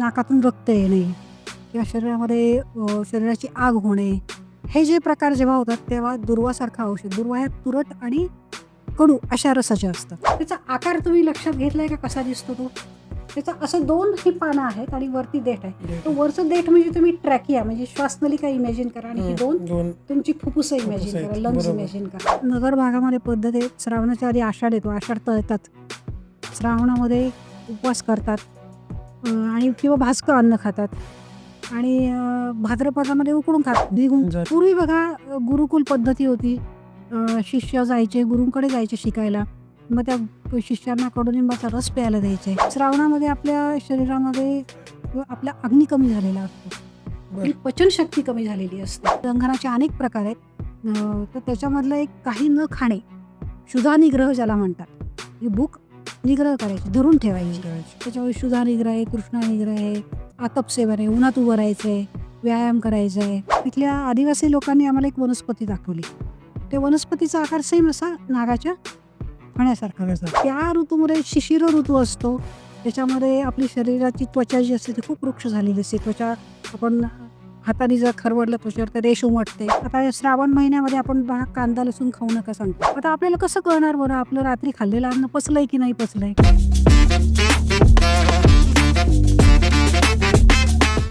नाकातून रक्त येणे किंवा शरीरामध्ये शरीराची आग होणे हे जे प्रकार जेव्हा होतात तेव्हा दुर्वासारखं औषध दुर्वा हे तुरट आणि कडू अशा रसाचे असतात. त्याचा आकार तुम्ही लक्षात घेतलाय का? कसा दिसतो तो? त्याचा असं दोन ही पानं आहेत आणि वरती देठ आहे. तो वरचं देठ म्हणजे तुम्ही ट्रॅकिया म्हणजे श्वासनलिका इमॅजिन करा आणि ही दोन तुमची फुफ्फुसं इमॅजिन करा लंग्स. इमॅजिन करा. नगर भागामध्ये पद्धत आहे श्रावणाच्या आधी आषाढ येतो आषाढ तळतात. श्रावणामध्ये उपवास करतात. आणि किंवा भास्कर अन्न खातात. आणि भाद्रपदामध्ये उकडून निघून जर- पूर्वी बघा गुरुकुल पद्धती होती. शिष्य जायचे गुरुंकडे जायचे शिकायला. मग त्या शिष्यांना कडुलिंबाचा रस प्यायला द्यायचे. श्रावणामध्ये आपल्या शरीरामध्ये किंवा आपला अग्नी कमी झालेला असतो. पचनशक्ती कमी झालेली असते. रंगणाचे अनेक प्रकार आहेत. तर त्याच्यामधलं एक काही न खाणे क्षुधा निग्रह ज्याला म्हणतात. ही भूक निग्रह करायची धरून ठेवायची. त्याच्यामध्ये क्षुधा निग्रह आहे कृष्णा निग्रह आहे आतप सेवन आहे उन्हात उभं राहायचं आहे व्यायाम करायचा आहे तिथल्या आदिवासी लोकांनी आम्हाला एक वनस्पती दाखवली. त्या वनस्पतीचा आकार सेम असा नागाच्या फण्यासारखा. त्या ऋतूमध्ये शिशिर ऋतू असतो. त्याच्यामध्ये आपली शरीराची त्वचा जी असते ती खूप वृक्ष झालेली असते. त्वचा आपण हाताने जर खरवडलं तुझ्यावर तर रेश उमटते आता श्रावण महिन्यामध्ये आपण कांदा लसूण खाऊ नका सांगतो. आता आपल्याला कसं कळणार बरं? आपलं रात्री खाल्लेलं अन्न पचलंय की नाही पचलंय?